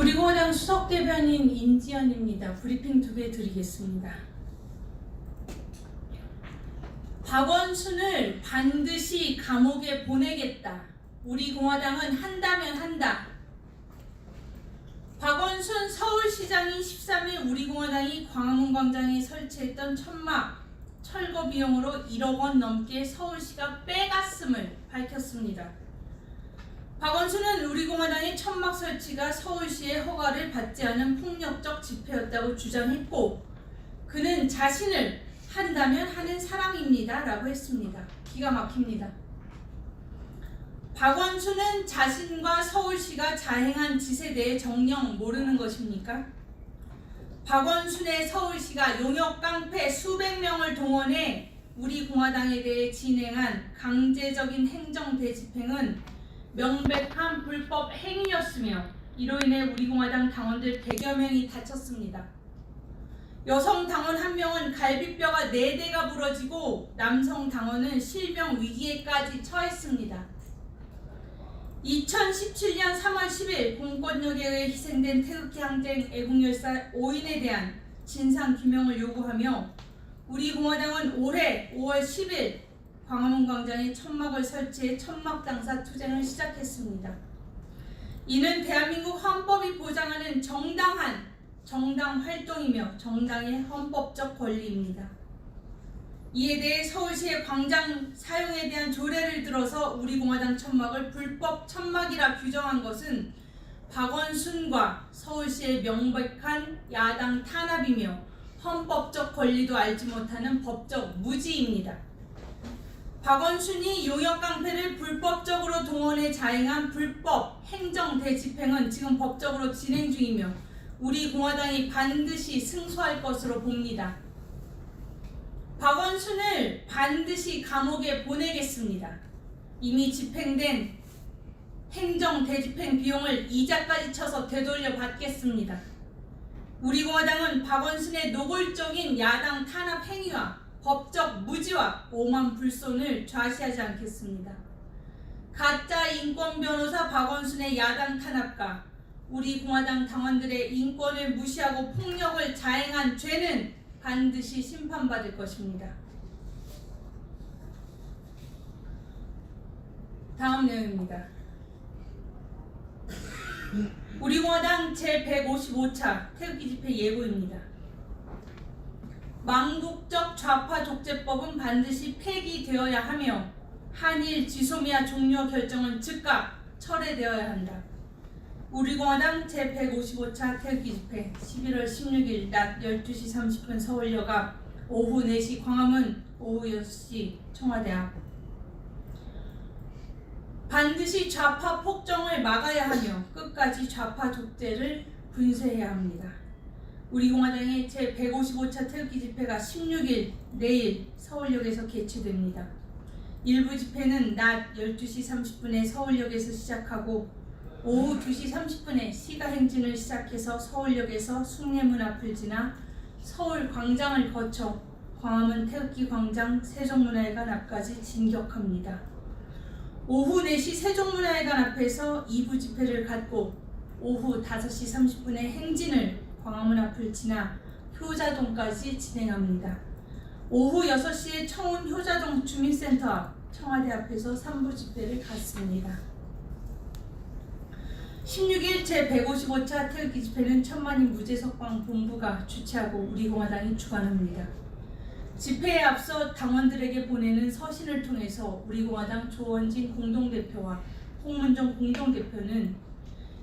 우리공화당 수석 대변인 인지연입니다. 브리핑 두 개 드리겠습니다. 박원순을 반드시 감옥에 보내겠다. 우리 공화당은 한다면 한다. 박원순 서울시장이 13일 우리 공화당이 광화문 광장에 설치했던 천막 철거 비용으로 1억 원 넘게 서울시가 빼갔음을 밝혔습니다. 박원순은 우리 공화당의 천막 설치가 서울시의 허가를 받지 않은 폭력적 집회였다고 주장했고 그는 자신을 한다면 하는 사람입니다 라고 했습니다. 기가 막힙니다. 박원순은 자신과 서울시가 자행한 짓에 대해 정녕 모르는 것입니까? 박원순의 서울시가 용역 깡패 수백 명을 동원해 우리 공화당에 대해 진행한 강제적인 행정 대집행은 명백한 불법 행위였으며 이로 인해 우리 공화당 당원들 100여 명이 다쳤습니다. 여성 당원 한 명은 갈비뼈가 4대가 부러지고 남성 당원은 실명 위기에까지 처했습니다. 2017년 3월 10일 공권력에 의해 희생된 태극기 항쟁 애국열사 5인에 대한 진상 규명을 요구하며 우리 공화당은 올해 5월 10일 광화문 광장에 천막을 설치해 천막 당사 투쟁을 시작했습니다. 이는 대한민국 헌법이 보장하는 정당한 정당 활동이며 정당의 헌법적 권리입니다. 이에 대해 서울시의 광장 사용에 대한 조례를 들어서 우리 공화당 천막을 불법 천막이라 규정한 것은 박원순과 서울시의 명백한 야당 탄압이며 헌법적 권리도 알지 못하는 법적 무지입니다. 박원순이 용역 깡패를 불법적으로 동원해 자행한 불법 행정 대집행은 지금 법적으로 진행 중이며 우리 공화당이 반드시 승소할 것으로 봅니다. 박원순을 반드시 감옥에 보내겠습니다. 이미 집행된 행정 대집행 비용을 이자까지 쳐서 되돌려 받겠습니다. 우리 공화당은 박원순의 노골적인 야당 탄압 행위와 법적 무지와 오만 불손을 좌시하지 않겠습니다. 가짜 인권 변호사 박원순의 야당 탄압과 우리 공화당 당원들의 인권을 무시하고 폭력을 자행한 죄는 반드시 심판받을 것입니다. 다음 내용입니다. 우리 공화당 제155차 태극기 집회 예고입니다. 망국적 좌파 독재법은 반드시 폐기되어야 하며 한일 지소미아 종료 결정은 즉각 철회되어야 한다. 우리공화당 제155차 태극기 집회 11월 16일 낮 12시 30분 서울역 앞 오후 4시 광화문 오후 6시 청와대 앞 반드시 좌파 폭정을 막아야 하며 끝까지 좌파 독재를 분쇄해야 합니다. 우리 공화당의 제155차 태극기 집회가 16일 내일 서울역에서 개최됩니다. 일부 집회는 낮 12시 30분에 서울역에서 시작하고 오후 2시 30분에 시가 행진을 시작해서 서울역에서 숭례문 앞을 지나 서울 광장을 거쳐 광화문 태극기 광장 세종문화회관 앞까지 진격합니다. 오후 4시 세종문화회관 앞에서 2부 집회를 갖고 오후 5시 30분에 행진을 광화문 앞을 지나 효자동까지 진행합니다. 오후 6시에 청운 효자동 주민센터 앞 청와대 앞에서 3부 집회를 갖습니다. 16일 제155차 태극기 집회는 천만인 무죄석방 본부가 주최하고 우리공화당이 주관합니다. 집회에 앞서 당원들에게 보내는 서신을 통해서 우리공화당 조원진 공동대표와 홍문정 공동대표는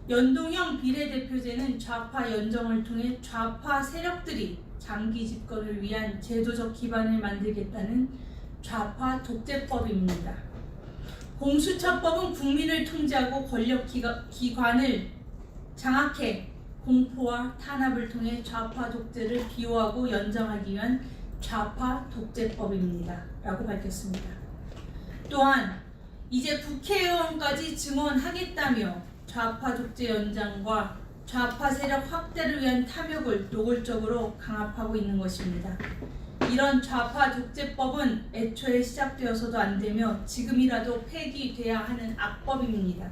연동형 비례대표제는 좌파 연정을 통해 좌파 세력들이 장기 집권을 위한 제도적 기반을 만들겠다는 좌파 독재법입니다. 공수처법은 국민을 통제하고 권력 기관을 장악해 공포와 탄압을 통해 좌파 독재를 비호하고 연정하기 위한 좌파 독재법입니다. 라고 밝혔습니다. 또한 이제 국회의원까지 증언하겠다며 좌파 독재 연장과 좌파 세력 확대를 위한 탐욕을 노골적으로 강압하고 있는 것입니다. 이런 좌파 독재법은 애초에 시작되어서도 안 되며 지금이라도 폐기돼야 하는 악법입니다.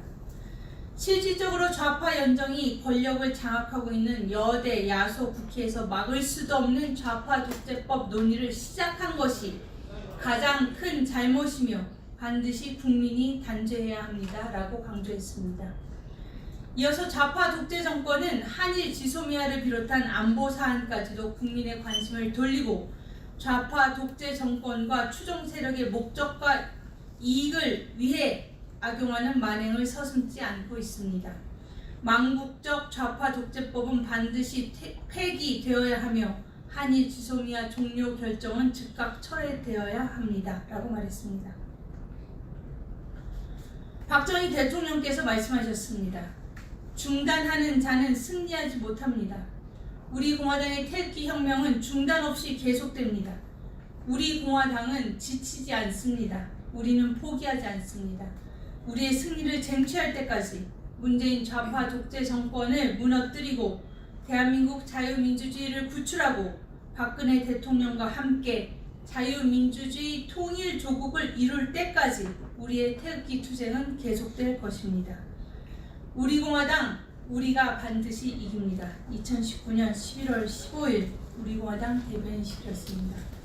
실질적으로 좌파 연정이 권력을 장악하고 있는 여대, 야소, 국회에서 막을 수도 없는 좌파 독재법 논의를 시작한 것이 가장 큰 잘못이며 반드시 국민이 단죄해야 합니다. 라고 강조했습니다. 이어서 좌파 독재 정권은 한일 지소미아를 비롯한 안보 사안까지도 국민의 관심을 돌리고 좌파 독재 정권과 추종 세력의 목적과 이익을 위해 악용하는 만행을 서슴지 않고 있습니다. 망국적 좌파 독재법은 반드시 태- 폐기되어야 하며 한일 지소미아 종료 결정은 즉각 철회되어야 합니다. 라고 말했습니다. 박정희 대통령께서 말씀하셨습니다. 중단하는 자는 승리하지 못합니다. 우리 공화당의 태극기 혁명은 중단 없이 계속됩니다. 우리 공화당은 지치지 않습니다. 우리는 포기하지 않습니다. 우리의 승리를 쟁취할 때까지 문재인 좌파 독재 정권을 무너뜨리고 대한민국 자유민주주의를 구출하고 박근혜 대통령과 함께 자유민주주의 통일 조국을 이룰 때까지 우리의 태극기 투쟁은 계속될 것입니다. 우리 공화당 우리가 반드시 이깁니다. 2019년 11월 15일 우리 공화당 대변인식이었습니다.